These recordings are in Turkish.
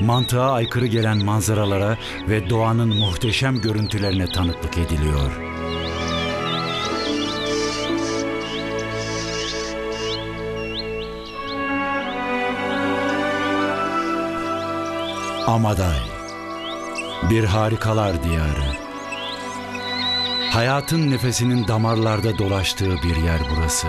mantığa aykırı gelen manzaralara ve doğanın muhteşem görüntülerine tanıklık ediliyor. Amaday Bir harikalar diyarı Hayatın nefesinin damarlarda dolaştığı bir yer burası.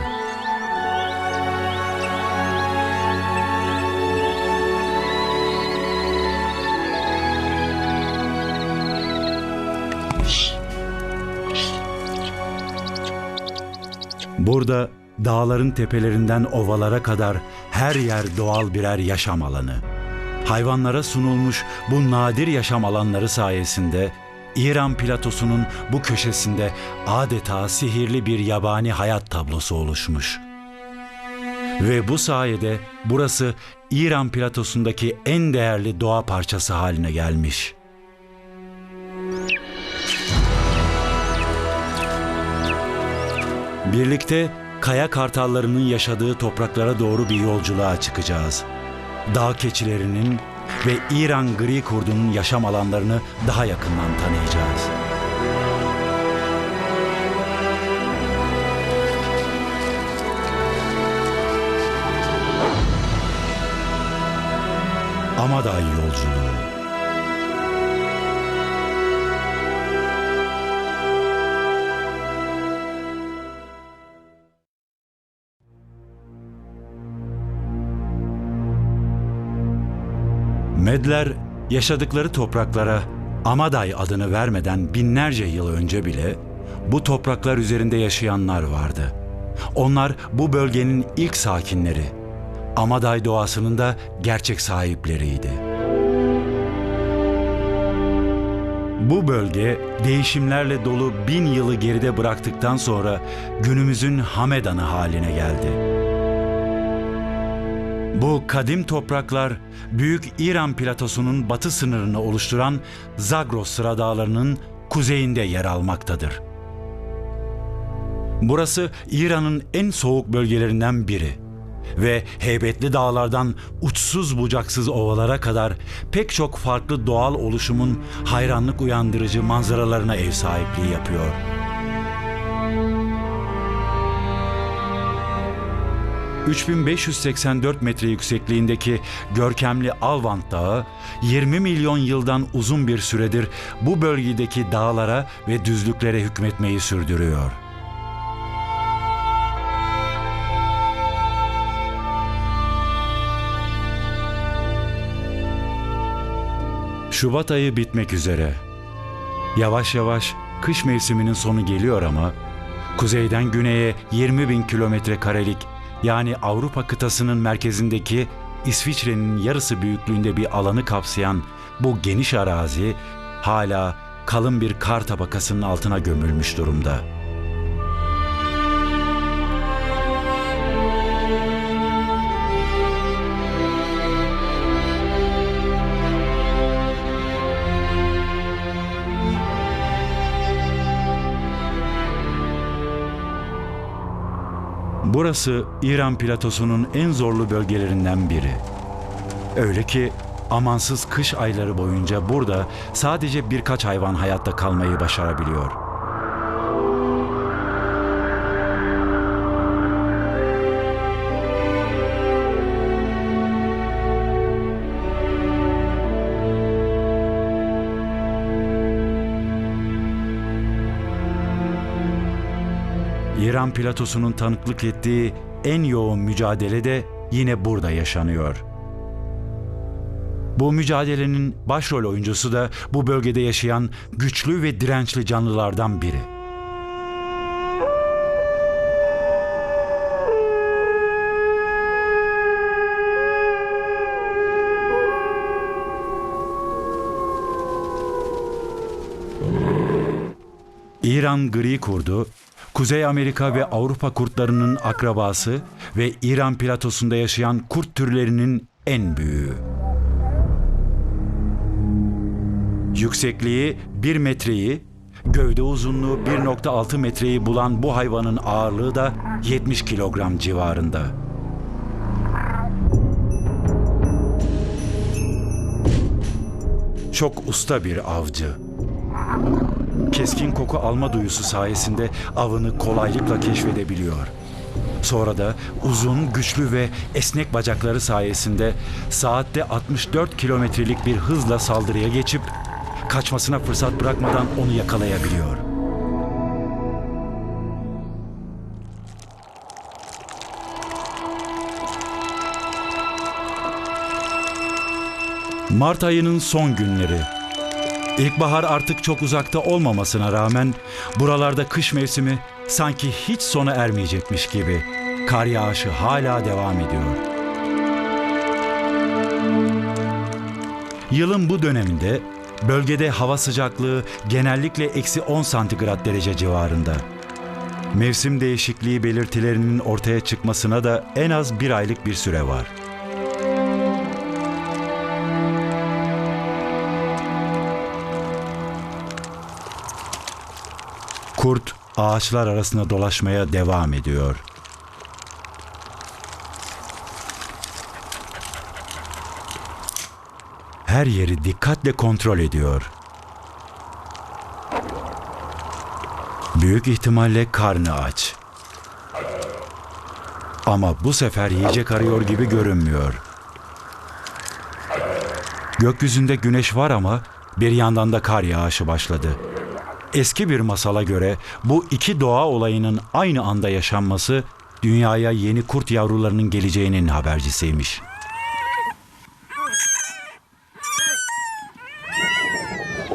Burada dağların tepelerinden ovalara kadar her yer doğal birer yaşam alanı. Hayvanlara sunulmuş bu nadir yaşam alanları sayesinde İran platosunun bu köşesinde adeta sihirli bir yabani hayat tablosu oluşmuş. Ve bu sayede burası İran platosundaki en değerli doğa parçası haline gelmiş. Birlikte kaya kartallarının yaşadığı topraklara doğru bir yolculuğa çıkacağız. Dağ keçilerinin ve İran gri kurdunun yaşam alanlarını daha yakından tanıyacağız. Amaday yolculuğu Medler yaşadıkları topraklara Amaday adını vermeden binlerce yıl önce bile bu topraklar üzerinde yaşayanlar vardı. Onlar bu bölgenin ilk sakinleri. Amaday doğasının da gerçek sahipleriydi. Bu bölge değişimlerle dolu bin yılı geride bıraktıktan sonra günümüzün Hamedanı haline geldi. Bu kadim topraklar Büyük İran platosunun batı sınırını oluşturan Zagros sıra dağlarının kuzeyinde yer almaktadır. Burası İran'ın en soğuk bölgelerinden biri ve heybetli dağlardan uçsuz bucaksız ovalara kadar pek çok farklı doğal oluşumun hayranlık uyandırıcı manzaralarına ev sahipliği yapıyor. ...3584 metre yüksekliğindeki görkemli Alvant Dağı... ...20 milyon yıldan uzun bir süredir... ...bu bölgedeki dağlara ve düzlüklere hükmetmeyi sürdürüyor. Şubat ayı bitmek üzere. Yavaş yavaş kış mevsiminin sonu geliyor ama kuzeyden güneye 20 bin kilometre karelik yani Avrupa kıtasının merkezindeki İsviçre'nin yarısı büyüklüğünde bir alanı kapsayan bu geniş arazi hala kalın bir kar tabakasının altına gömülmüş durumda. Burası İran platosunun en zorlu bölgelerinden biri. Öyle ki amansız kış ayları boyunca burada sadece birkaç hayvan hayatta kalmayı başarabiliyor. İran platosunun tanıklık ettiği en yoğun mücadele de yine burada yaşanıyor. Bu mücadelenin başrol oyuncusu da bu bölgede yaşayan güçlü ve dirençli canlılardan biri. İran gri kurdu, Kuzey Amerika ve Avrupa kurtlarının akrabası ve İran platosunda yaşayan kurt türlerinin en büyüğü. Yüksekliği 1 metreyi, gövde uzunluğu 1.6 metreyi bulan bu hayvanın ağırlığı da 70 kilogram civarında. çok usta bir avcı. Keskin koku alma duyusu sayesinde avını kolaylıkla keşfedebiliyor. Sonra da uzun, güçlü ve esnek bacakları sayesinde saatte 64 kilometrelik bir hızla saldırıya geçip kaçmasına fırsat bırakmadan onu yakalayabiliyor. Mart ayının son günleri. İlkbahar artık çok uzakta olmamasına rağmen buralarda kış mevsimi sanki hiç sona ermeyecekmiş gibi. Kar yağışı hala devam ediyor. Yılın bu döneminde bölgede hava sıcaklığı genellikle eksi 10 santigrat derece civarında. Mevsim değişikliği belirtilerinin ortaya çıkmasına da en az bir aylık bir süre var. Kurt ağaçlar arasında dolaşmaya devam ediyor. Her yeri dikkatle kontrol ediyor. Büyük ihtimalle karnı aç. Ama bu sefer yiyecek arıyor gibi görünmüyor. Gökyüzünde güneş var ama bir yandan da kar yağışı başladı. Eski bir masala göre bu iki doğa olayının aynı anda yaşanması dünyaya yeni kurt yavrularının geleceğinin habercisiymiş.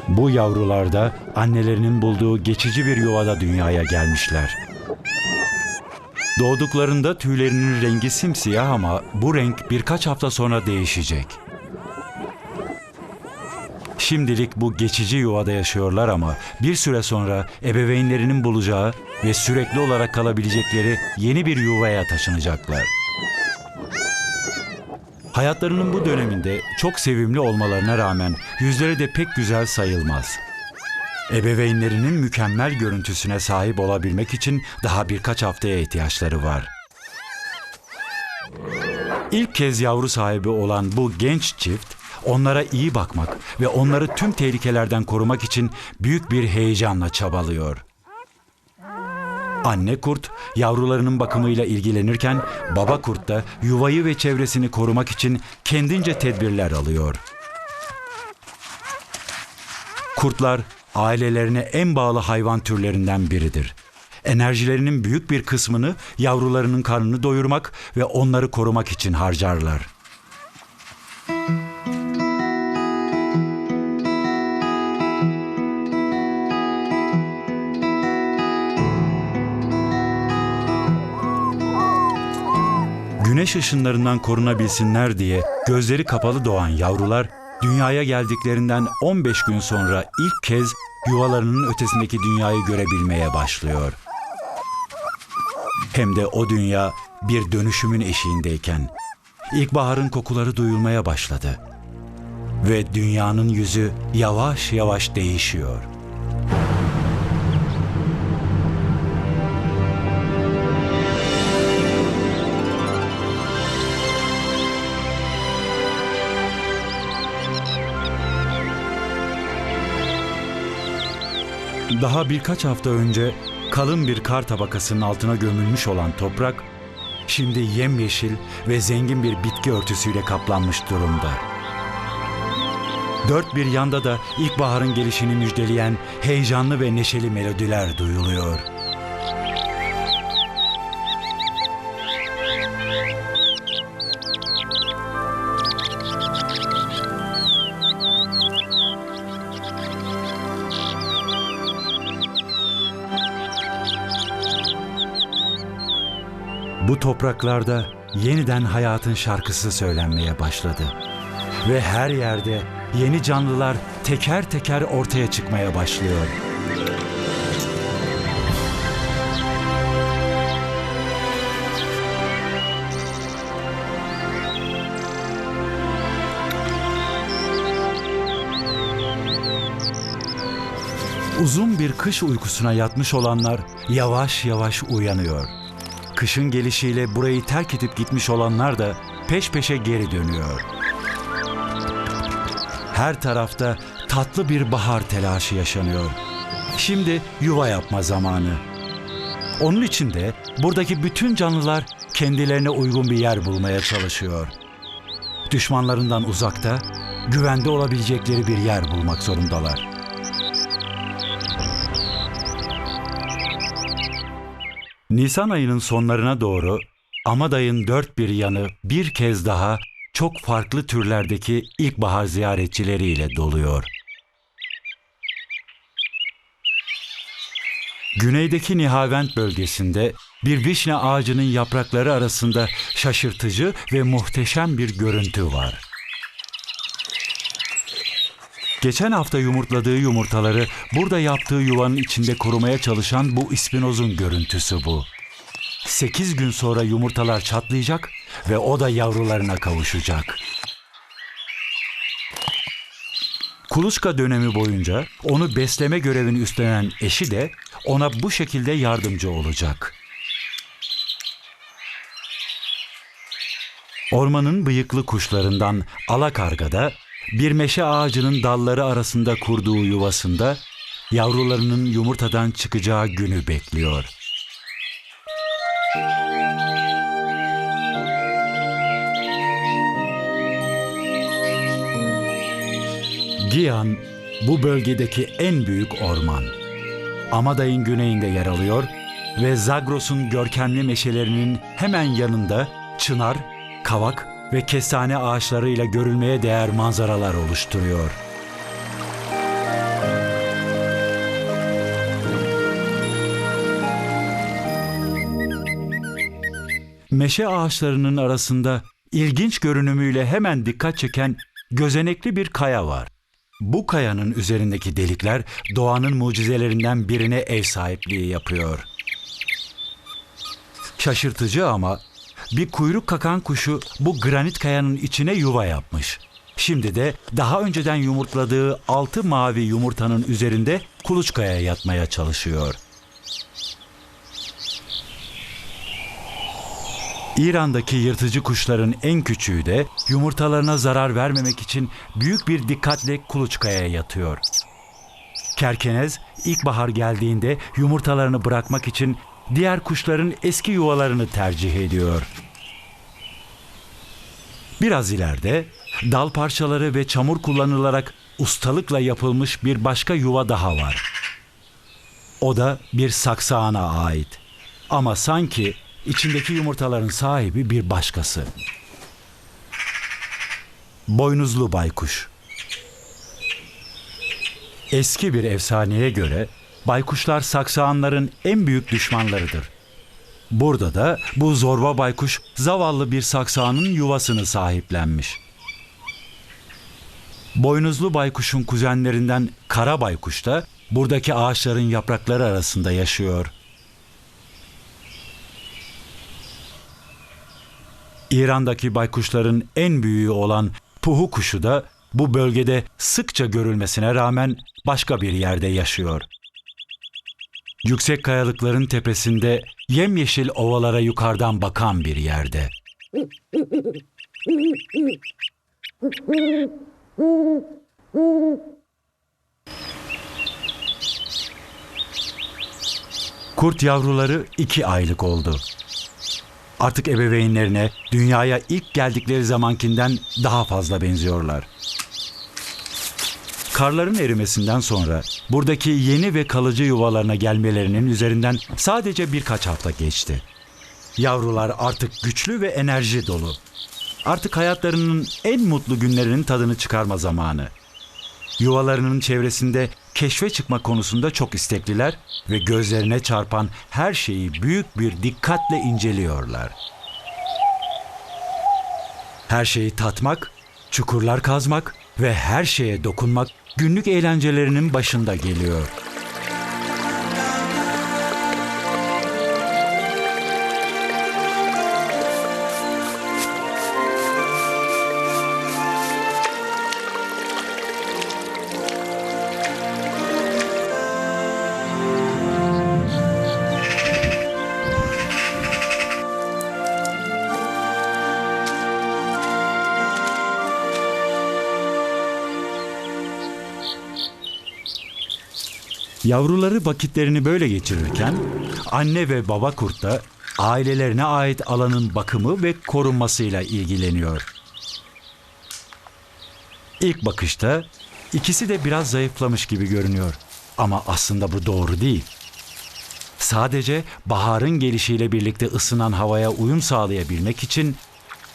Bu yavrular da annelerinin bulduğu geçici bir yuvada dünyaya gelmişler. Doğduklarında tüylerinin rengi simsiyah ama bu renk birkaç hafta sonra değişecek. Şimdilik bu geçici yuvada yaşıyorlar ama bir süre sonra ebeveynlerinin bulacağı ve sürekli olarak kalabilecekleri yeni bir yuvaya taşınacaklar. Hayatlarının bu döneminde çok sevimli olmalarına rağmen yüzleri de pek güzel sayılmaz. Ebeveynlerinin mükemmel görüntüsüne sahip olabilmek için daha birkaç haftaya ihtiyaçları var. İlk kez yavru sahibi olan bu genç çift onlara iyi bakmak ve onları tüm tehlikelerden korumak için büyük bir heyecanla çabalıyor. Anne kurt yavrularının bakımıyla ilgilenirken baba kurt da yuvayı ve çevresini korumak için kendince tedbirler alıyor. Kurtlar ailelerine en bağlı hayvan türlerinden biridir. Enerjilerinin büyük bir kısmını yavrularının karnını doyurmak ve onları korumak için harcarlar. Güneş ışınlarından korunabilsinler diye gözleri kapalı doğan yavrular dünyaya geldiklerinden 15 gün sonra ilk kez yuvalarının ötesindeki dünyayı görebilmeye başlıyor. Hem de o dünya bir dönüşümün eşiğindeyken ilkbaharın kokuları duyulmaya başladı ve dünyanın yüzü yavaş yavaş değişiyor. Daha birkaç hafta önce kalın bir kar tabakasının altına gömülmüş olan toprak, şimdi yemyeşil ve zengin bir bitki örtüsüyle kaplanmış durumda. Dört bir yanda da ilkbaharın gelişini müjdeleyen heyecanlı ve neşeli melodiler duyuluyor. Bu topraklarda yeniden hayatın şarkısı söylenmeye başladı. Ve her yerde yeni canlılar teker teker ortaya çıkmaya başlıyor. Uzun bir kış uykusuna yatmış olanlar yavaş yavaş uyanıyor. Kışın gelişiyle burayı terk edip gitmiş olanlar da peş peşe geri dönüyor. Her tarafta tatlı bir bahar telaşı yaşanıyor. Şimdi yuva yapma zamanı. Onun için de buradaki bütün canlılar kendilerine uygun bir yer bulmaya çalışıyor. Düşmanlarından uzakta, güvende olabilecekleri bir yer bulmak zorundalar. Nisan ayının sonlarına doğru Amaday'ın dört bir yanı bir kez daha çok farklı türlerdeki ilkbahar ziyaretçileriyle doluyor. Güneydeki Nihavent bölgesinde bir vişne ağacının yaprakları arasında şaşırtıcı ve muhteşem bir görüntü var. Geçen hafta yumurtladığı yumurtaları burada yaptığı yuvanın içinde korumaya çalışan bu ispinozun görüntüsü bu. 8 gün sonra yumurtalar çatlayacak ve o da yavrularına kavuşacak. Kuluçka dönemi boyunca onu besleme görevini üstlenen eşi de ona bu şekilde yardımcı olacak. Ormanın bıyıklı kuşlarından alakarga da bir meşe ağacının dalları arasında kurduğu yuvasında yavrularının yumurtadan çıkacağı günü bekliyor. Giyan bu bölgedeki en büyük orman. Amaday'ın güneyinde yer alıyor ve Zagros'un görkemli meşelerinin hemen yanında çınar, kavak ve kestane ağaçlarıyla görülmeye değer manzaralar oluşturuyor. Meşe ağaçlarının arasında ilginç görünümüyle hemen dikkat çeken gözenekli bir kaya var. Bu kayanın üzerindeki delikler doğanın mucizelerinden birine ev sahipliği yapıyor. Şaşırtıcı ama bir kuyruk kakan kuşu bu granit kayanın içine yuva yapmış. Şimdi de daha önceden yumurtladığı altı mavi yumurtanın üzerinde kuluçkaya yatmaya çalışıyor. İran'daki yırtıcı kuşların en küçüğü de yumurtalarına zarar vermemek için büyük bir dikkatle kuluçkaya yatıyor. Kerkenez ilkbahar geldiğinde yumurtalarını bırakmak için diğer kuşların eski yuvalarını tercih ediyor. Biraz ileride dal parçaları ve çamur kullanılarak ustalıkla yapılmış bir başka yuva daha var. O da bir saksağana ait. Ama sanki içindeki yumurtaların sahibi bir başkası. Boynuzlu baykuş. Eski bir efsaneye göre baykuşlar saksağanların en büyük düşmanlarıdır. Burada da bu zorba baykuş zavallı bir saksağanın yuvasını sahiplenmiş. Boynuzlu baykuşun kuzenlerinden kara baykuş da buradaki ağaçların yaprakları arasında yaşıyor. İran'daki baykuşların en büyüğü olan puhu kuşu da bu bölgede sıkça görülmesine rağmen başka bir yerde yaşıyor. Yüksek kayalıkların tepesinde yemyeşil ovalara yukarıdan bakan bir yerde. Kurt yavruları iki aylık oldu. Artık ebeveynlerine dünyaya ilk geldikleri zamankinden daha fazla benziyorlar. Karların erimesinden sonra buradaki yeni ve kalıcı yuvalarına gelmelerinin üzerinden sadece birkaç hafta geçti. Yavrular artık güçlü ve enerji dolu. Artık hayatlarının en mutlu günlerinin tadını çıkarma zamanı. Yuvalarının çevresinde keşfe çıkma konusunda çok istekliler ve gözlerine çarpan her şeyi büyük bir dikkatle inceliyorlar. Her şeyi tatmak, çukurlar kazmak ve her şeye dokunmak günlük eğlencelerinin başında geliyor. Yavruları vakitlerini böyle geçirirken anne ve baba kurt da ailelerine ait alanın bakımı ve korunmasıyla ilgileniyor. İlk bakışta ikisi de biraz zayıflamış gibi görünüyor. Ama aslında bu doğru değil. Sadece baharın gelişiyle birlikte ısınan havaya uyum sağlayabilmek için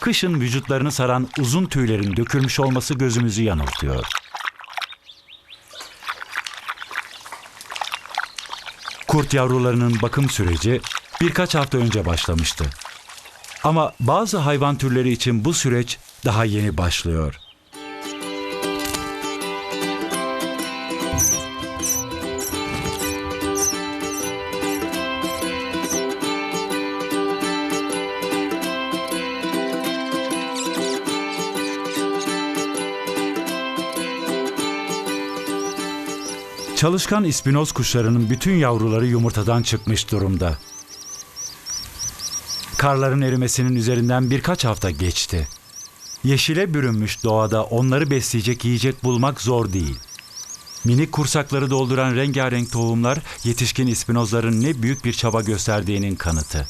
kışın vücutlarını saran uzun tüylerin dökülmüş olması gözümüzü yanıltıyor. Kurt yavrularının bakım süreci birkaç hafta önce başlamıştı. Ama bazı hayvan türleri için bu süreç daha yeni başlıyor. Çalışkan ispinoz kuşlarının bütün yavruları yumurtadan çıkmış durumda. Karların erimesinin üzerinden birkaç hafta geçti. Yeşile bürünmüş doğada onları besleyecek yiyecek bulmak zor değil. Minik kursakları dolduran rengarenk tohumlar yetişkin ispinozların ne büyük bir çaba gösterdiğinin kanıtı.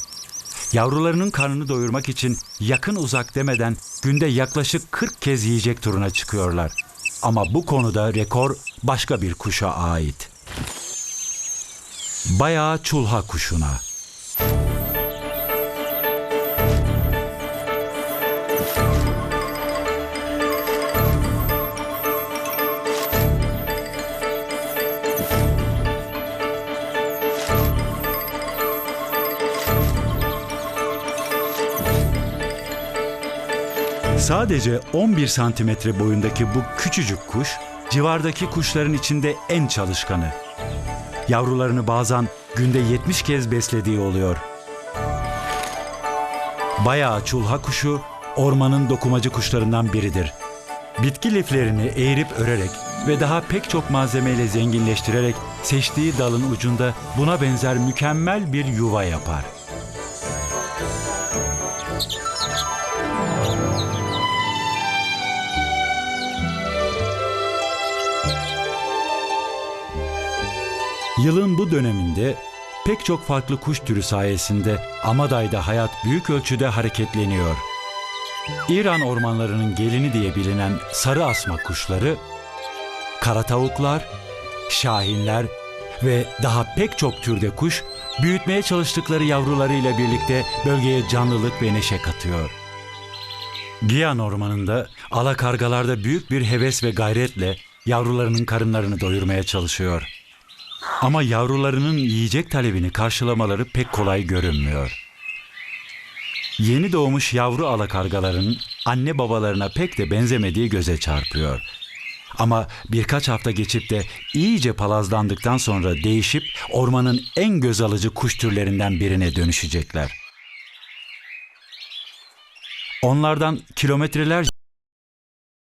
Yavrularının karnını doyurmak için yakın uzak demeden günde yaklaşık 40 kez yiyecek turuna çıkıyorlar. Ama bu konuda rekor başka bir kuşa ait. Bayağı çulha kuşuna. Sadece 11 santimetre boyundaki bu küçücük kuş, civardaki kuşların içinde en çalışkanı. Yavrularını bazen günde 70 kez beslediği oluyor. Bayağı çulha kuşu, ormanın dokumacı kuşlarından biridir. Bitki liflerini eğirip örerek ve daha pek çok malzemeyle zenginleştirerek seçtiği dalın ucunda buna benzer mükemmel bir yuva yapar. Yılın bu döneminde pek çok farklı kuş türü sayesinde Amaday'da hayat büyük ölçüde hareketleniyor. İran ormanlarının gelini diye bilinen sarı asma kuşları, kara tavuklar, şahinler ve daha pek çok türde kuş büyütmeye çalıştıkları yavrularıyla birlikte bölgeye canlılık ve neşe katıyor. Giyan ormanında alakargalarda büyük bir heves ve gayretle yavrularının karınlarını doyurmaya çalışıyor. Ama yavrularının yiyecek talebini karşılamaları pek kolay görünmüyor. Yeni doğmuş yavru alakargaların anne babalarına pek de benzemediği göze çarpıyor. Ama birkaç hafta geçip de iyice palazlandıktan sonra değişip ormanın en göz alıcı kuş türlerinden birine dönüşecekler. Onlardan kilometrelerce